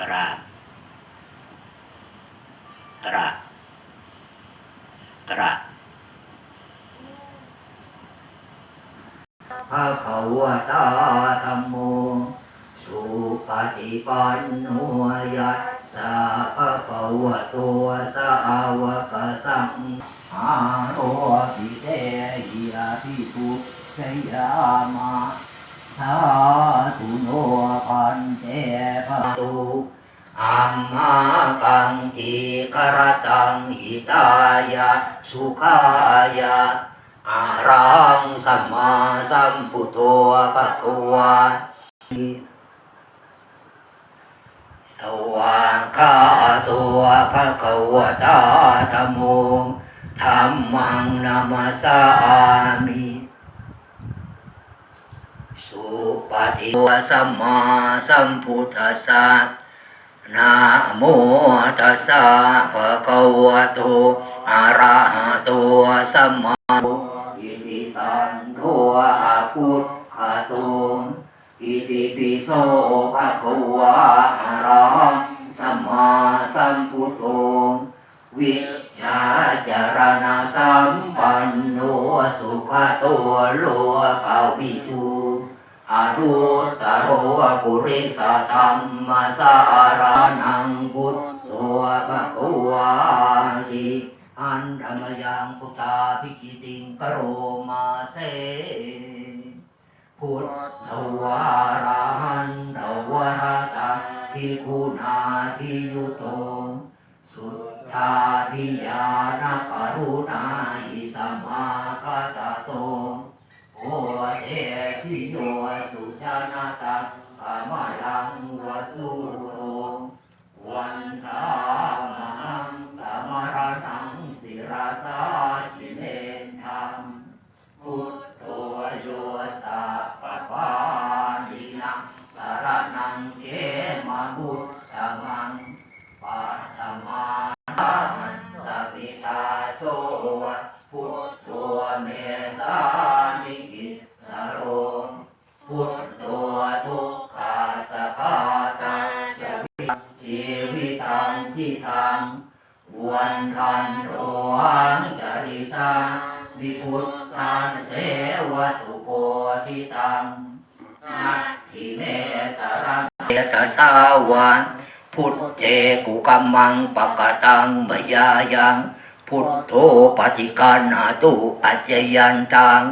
กราบกราบกราบภะคะวตาธัมโม สุปฏิปันโนยัสสะภะคะวะโตสาวกสังฆาโรปิเตหิยาภิปุชยามาสาธุโนพัน ตุอัมมากังทีกรตังหิตายะสุขายะอะรังสัมมาสัมพุทโธปะคะวะสวากขาตัวภะคะวตาธัมโมธัมมังนามาสามิ สุ ปฏิวะสัมมาสัมพุทธัสสะนะโมตัสสะภะคะวะโตอะระหะโตสัมมาอิติสันโฆอาพุทธาโตอิติปิโสภะคะวะอะระหังสัมมาสัมพุทโธวิชาจารณะสัมปันโนสุขโตโลกาวิทู อารุตโรปุริสธรรมสารนังพุทโธภะคะวะติอันธรรมยังพุทธาภิกิติงกโรมาเสพุทธวาราหันตวรตาทิคุณาภิยุโตสุทธาภิญาณกรุณาอิสมากตโต โอเทสิโยสุชานาตังอมลังวสุโรวันทามหังตมรณังศิราสาจิเนธรรมพุทโธโยสัพพปานินังสารนังเกมาบุตตมังปัตตมานสัพพิตาโสพุทโธเมสาิกิสโรพุทโธทุกขาสะพาตาจะชีวิตังทิทังวันทันโรหังจริสังวิพุทธันเสวสุโพธิตังนัตถิเมสารังเอตสาวันพุทธเจกุกัมมังปะกตังมยายังพุทโธปฏิกันาตุปัจจยันตัง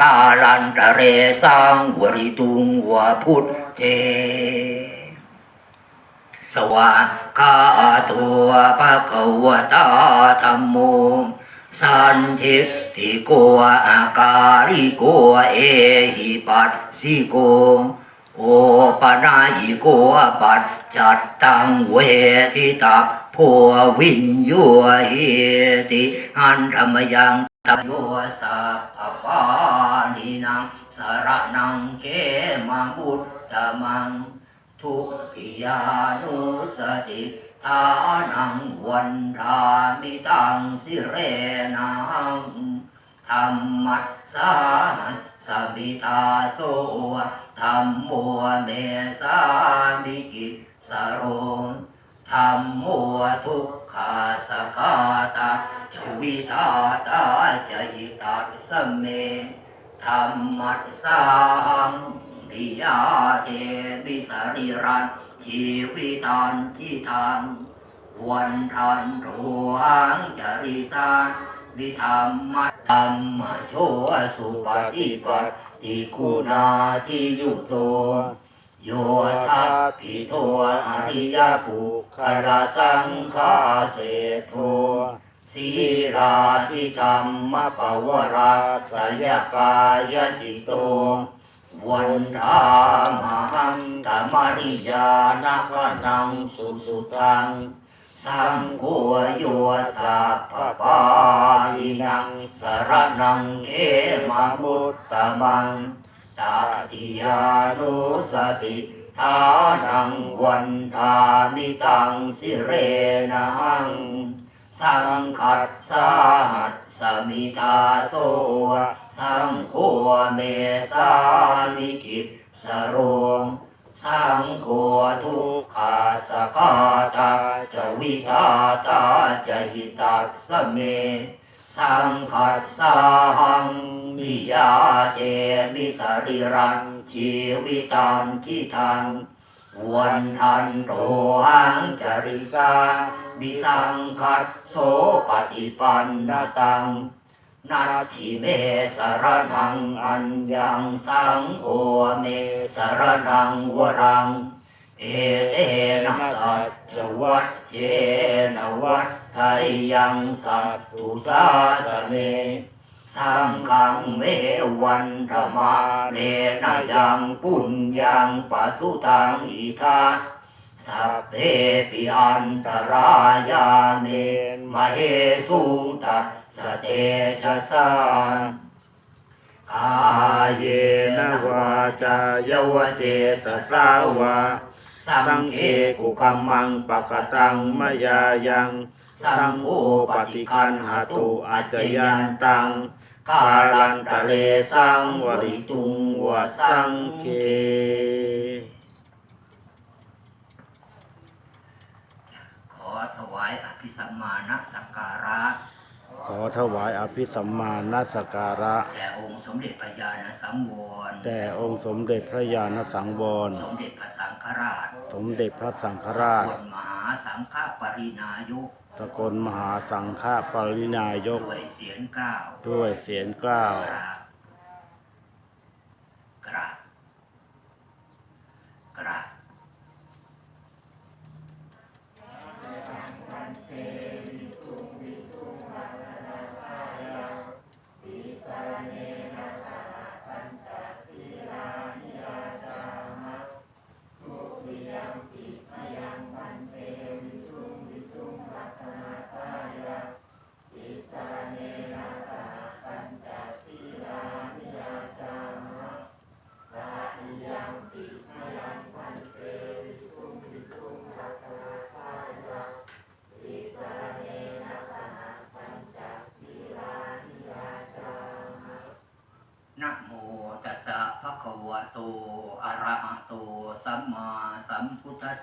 กาลันตะเรสังวริตุงวะพุทธเจสวากาตัวภะคะวตาธัมโมสันทิติโกอาการิโกเอหิปัสสิโกโอปนายิโกปัจจัตตังเวทิตาโพวินโยเหติอันธรรมยัง ตโยสัพพปานินังสารนังเกมาบุตตมัง ทุติยานุสติทานังวันทามิตังสิเรนังธรรมัสสานัสสมิทาโสธรรมโมเมสามิกิสโรธรรมโมทุกขาสกาตา จวิทาตาจยิตาสเมธรรมัสสังนิยาเจวิสริรันชีวิตันที่ทางวันทันรหังจริสานวิธรรมธรรมโชสุปฏิปัตติคุณาทิยุโตโยทัพพิโทอริยปุคลาสังฆาเสโท สีราทิธรรมปวราสยกายจิโตวันธามหังธรรมริยานักนังสุสุตัง สังโฆโยสัพพปาลินังสารนังเกมาบุตตมังตาติยานุสติทานังวันทามิตังสิเรนัง สังคัสสาหัสสมิทาโสสังโฆเมสามิกิสโรสังโฆทุกขาสกาตาจะวิทาตาจะหิตัสสเม สังคัสสาหังมิยาเจมิสริรันชีวิตันทิทัง วันทันโตหังจริสามิสังคัสโสปฏิปันนตังนัตถิเมสรนังอัญญังสังโฆเมสรนังวรัง เอเตนะสัจวัตเจนะวัตไทยังสัตตุสาสเน สังฆังเมวันธรรมาเนนะยังปุญญังปัสุตังอิทาสัพเพปิอันตรายาเมมเหสุงตัสสเตชะสานกายเยนะวาจายวเจตสาวาสังเอกุกัมมังปะกตังมยายัง สังโอปฏิคันหาตุอาจยันตังกาลันตะเลสังวริตุงวสังเกขอถวายอภิสัมมาณสักการะ ขอถวายอภิสัมมานาสการะ แด่องค์สมเด็จพระญาณสังวร แด่องค์สมเด็จพระญาณสังวร สมเด็จพระสังฆราชสมเด็จพระสังฆราช บนมหาสังฆปรินายุกสกลมหาสังฆปรินายก ด้วยเสียงเกล้าวด้วยเสียงกล้าวกรา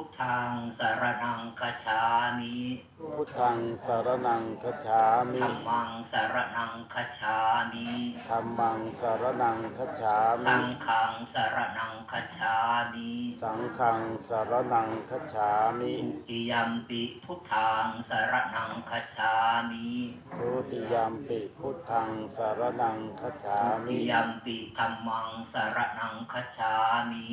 พุทธังสารนังคัจฉามิพุทธังสารนังคัจฉามิธัมมังสารนังคัจฉามิธัมมังสารนังคัจฉามิสังฆังสารนังคัจฉามิสังฆังสารนังคัจฉามิทุติยัมปิพุทธังสารนังคัจฉามิทุติยมปิพุทธังสารนังคัจฉาทุมิติยัมปิธัมมังสารนังคัจฉามิ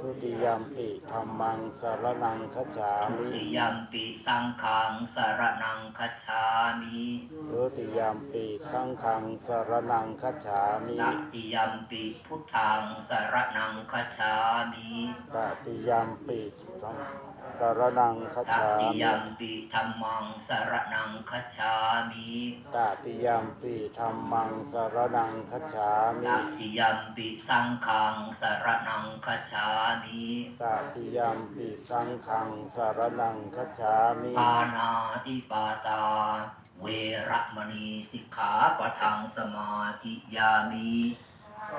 ทุติยมปิธรรมังสารนังคัจฉาทุมิติยัมปิสังฆังสารนังคัจฉามิทุติยมปิสังฆังสารนังคัจฉามิตติยัมปิพุทธังสารนังคัจฉามิตติยมปิสัง สารนังคัจตฉาติมิยัมปิธัมมังสารนังคัจฉามิตติยมปิธรรมังสารนังคัจฉาตมิติยัมปิสังฆังสารนังคัจฉามิตติยมปิสังฆังสารนังคัจฉามิปานาติปาตา เวระมณีสิกขาปะทังสมาธิยามิ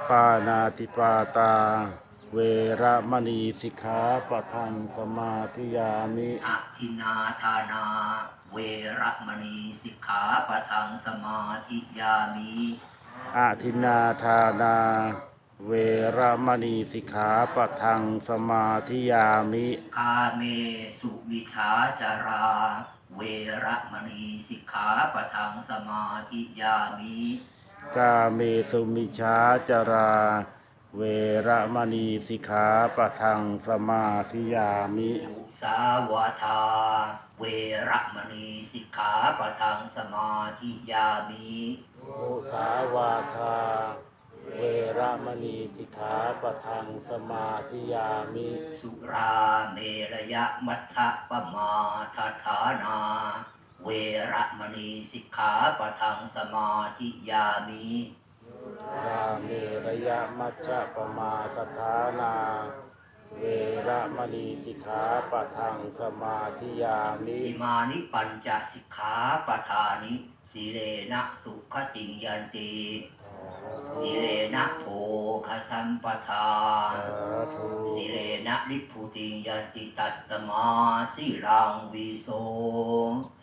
ปานาติปาตา เวระมณีสิกขาปะทังสมาธิยามิอทินาทานา เวระมณีสิกขาปะทังสมาธิยามิอาทินนาทานา เวระมณีสิกขาปะทังสมาธิยามิกาเมสุวิชาจารา เวระมณีสิกขาปะทังสมาธิยามิกาเมสุมิชาจารา เวเวระมณีสิกขาปะทังสมาธิยามิ อุสาวาทา เวระมณีสิกขาปะทังสมาธิยามิมุสาวาทา เวระมณีสิกขาปะทังสมาธิยามิ สุราเมรยะมัทธปมาทฐานา เวระมณีสิกขาปะทังสมาธิยามิ รามิระ ยะมัชฌะปมาสถานา เวระมณีสิกขาปะทังสมาธิยามิอิมานิปัญจสิกขาปทานิสีเลนะสุขติงยันติสีเลนะโภคสัมปทาสาธุสีเลนะนิพพุติงยันติตัสมาสีรังวิโสทะเย